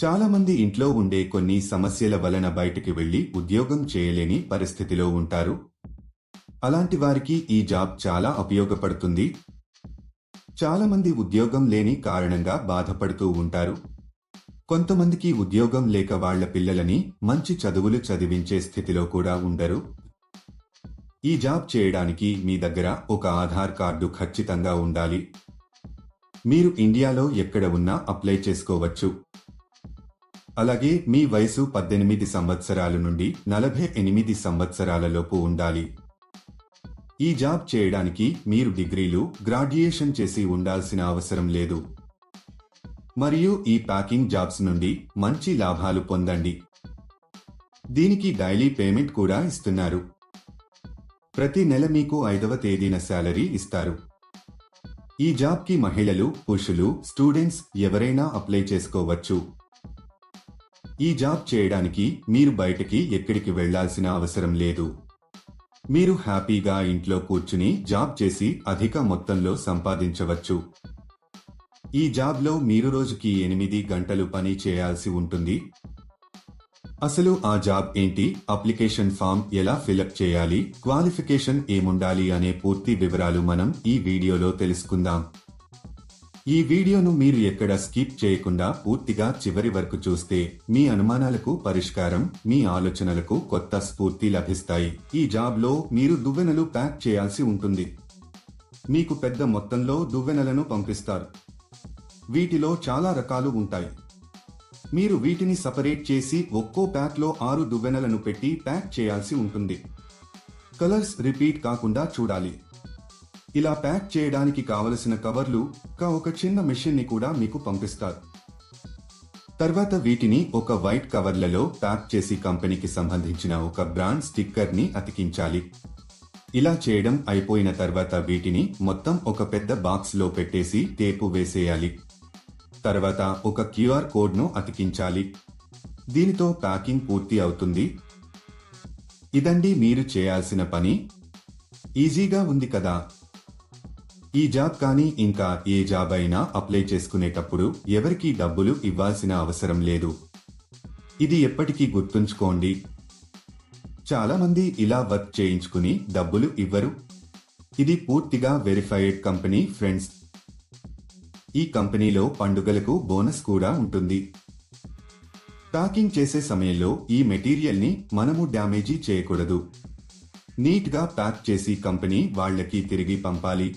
చాలా మంది ఇంట్లో ఉండే కొన్ని సమస్యల వలన బయటికి వెళ్ళి ఉద్యోగం చేయలేని పరిస్థితిలో ఉంటారు. అలాంటి వారికి ఈ జాబ్ చాలా ఉపయోగపడుతుంది. చాలా మంది ఉద్యోగం లేని కారణంగా బాధపడుతూ ఉంటారు. కొంతమందికి ఉద్యోగం లేక వాళ్ళ పిల్లలని మంచి చదువులు చదివించే స్థితిలో కూడా ఉండరు. ఈ జాబ్ చేయడానికి మీ దగ్గర ఒక ఆధార్ కార్డు ఖచ్చితంగా ఉండాలి. మీరు ఇండియాలో ఎక్కడ ఉన్నా అప్లై చేసుకోవచ్చు. అలాగే మీ వయసు పద్దెనిమిది సంవత్సరాల నుండి నలభై ఎనిమిది సంవత్సరాలలోపు ఉండాలి. ఈ జాబ్ చేయడానికి మీరు డిగ్రీలు గ్రాడ్యుయేషన్ చేసి ఉండాల్సిన అవసరం లేదు. మరియు ఈ ప్యాకింగ్ జాబ్స్ నుండి మంచి లాభాలు పొందండి. దీనికి డైలీ పేమెంట్ కూడా ఇస్తున్నారు. ప్రతి నెల మీకు ఐదవ తేదీన శాలరీ ఇస్తారు. ఈ జాబ్కి మహిళలు పురుషులు స్టూడెంట్స్ ఎవరైనా అప్లై చేసుకోవచ్చు. ఈ జాబ్ చేయడానికి మీరు బయటకి ఎక్కడికి వెళ్ళాల్సిన అవసరం లేదు. మీరు హ్యాపీగా ఇంట్లో కూర్చుని జాబ్ చేసి అధిక మొత్తంలో సంపాదించవచ్చు. ఈ జాబ్లో మీరు రోజుకి ఎనిమిది గంటలు పని చేయాల్సి ఉంటుంది. అసలు ఆ జాబ్ ఏంటి? అప్లికేషన్ ఫామ్ ఎలా ఫిలప్ చేయాలి? క్వాలిఫికేషన్ ఏముండాలి? అనే పూర్తి వివరాలు మనం ఈ వీడియోలో తెలుసుకుందాం. ఈ వీడియోను మీరు ఎక్కడ స్కిప్ చేయకుండా పూర్తిగా చివరి వరకు చూస్తే మీ అనుమానాలకు పరిష్కారం మీ ఆలోచనలకు కొత్త స్ఫూర్తి లభిస్తాయి. ఈ జాబ్లో మీరు దువ్వెనలు ప్యాక్ చేయాల్సి ఉంటుంది. మీకు పెద్ద మొత్తంలో దువ్వెనలను పంపిస్తారు. వీటిలో చాలా రకాలు ఉంటాయి. మీరు వీటిని సపరేట్ చేసి ఒక్కో ప్యాక్లో ఆరు దువ్వెనలను పెట్టి ప్యాక్ చేయాల్సి ఉంటుంది. కలర్స్ రిపీట్ కాకుండా చూడాలి. ఇలా ప్యాక్ చేయడానికి కావలసిన కవర్లు కా ఒక చిన్న మెషిన్ని కూడా మీకు పంపిస్తారు. తర్వాత వీటిని ఒక వైట్ కవర్లలో ప్యాక్ చేసి కంపెనీకి సంబంధించిన ఒక బ్రాండ్ స్టిక్కర్ని అతికించాలి. ఇలా చేయడం అయిపోయిన తర్వాత వీటిని మొత్తం ఒక పెద్ద బాక్స్లో పెట్టేసి టేపు వేసేయాలి. తర్వాత ఒక క్యూఆర్ కోడ్ను అతికించాలి. దీనితో ప్యాకింగ్ పూర్తి అవుతుంది. ఇదండి మీరు చేయాల్సిన పని. ఈజీగా ఉంది కదా. ఈ జాబ్ కానీ ఇంకా ఏ జాబ్ అయినా అప్లై చేసుకునేటప్పుడు ఎవరికీ డబ్బులు ఇవ్వాల్సిన అవసరం లేదు. ఇది ఎప్పటికీ గుర్తుంచుకోండి. చాలామంది ఇలా వర్క్ చేయించుకుని డబ్బులు ఇవ్వరు. ఇది పూర్తిగా వెరిఫైడ్ కంపెనీ ఫ్రెండ్స్. ఈ కంపెనీలో పండుగలకు బోనస్ కూడా ఉంటుంది. ప్యాకింగ్ చేసే సమయంలో ఈ మెటీరియల్ని మనము డ్యామేజీ చేయకూడదు. నీట్గా ప్యాక్ చేసి కంపెనీ వాళ్ళకి తిరిగి పంపాలి.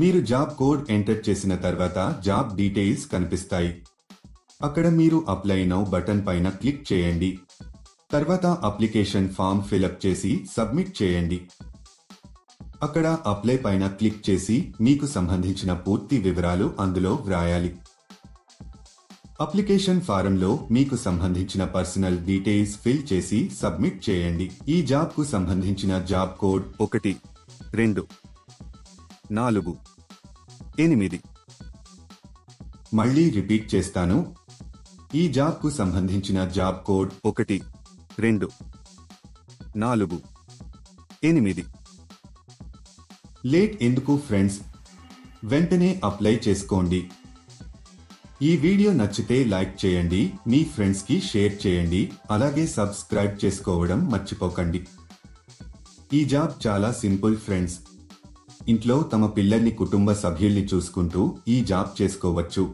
మీరు జాబ్ కోడ్ ఎంటర్ చేసిన తర్వాత జాబ్ డీటెయిల్స్ కనిపిస్తాయి. అక్కడ మీరు అప్లై నౌ బటన్ పైన క్లిక్ చేయండి. తర్వాత అప్లికేషన్ ఫామ్ ఫిలప్ చేసి సబ్మిట్ చేయండి. అక్కడ అప్లై పైన క్లిక్ చేసి మీకు సంబంధించిన పూర్తి వివరాలు అందులో వ్రాయాలి. అప్లికేషన్ ఫారంలో మీకు సంబంధించిన పర్సనల్ డీటెయిల్స్ ఫిల్ చేసి సబ్మిట్ చేయండి. ఈ జాబ్కు సంబంధించిన జాబ్ కోడ్ ఒకటి రెండు నాలుగు. ఎనిమిది. మళ్ళీ రిపీట్ చేస్తాను. ఈ జాబ్కు సంబంధించిన జాబ్ కోడ్ ఒకటి రెండు నాలుగు ఎనిమిది. లేట్ ఎందుకు ఫ్రెండ్స్? వెంటనే అప్లై చేసుకోండి. ఈ వీడియో నచ్చితే లైక్ చేయండి మీ ఫ్రెండ్స్కి షేర్ చేయండి అలాగే సబ్స్క్రైబ్ చేసుకోవడం మర్చిపోకండి. ఈ జాబ్ చాలా సింపుల్ ఫ్రెండ్స్. ఇంట్లో తమ పిల్లల్ని కుటుంబ సభ్యుల్ని చూసుకుంటూ ఈ జాబ్ చేసుకోవచ్చు.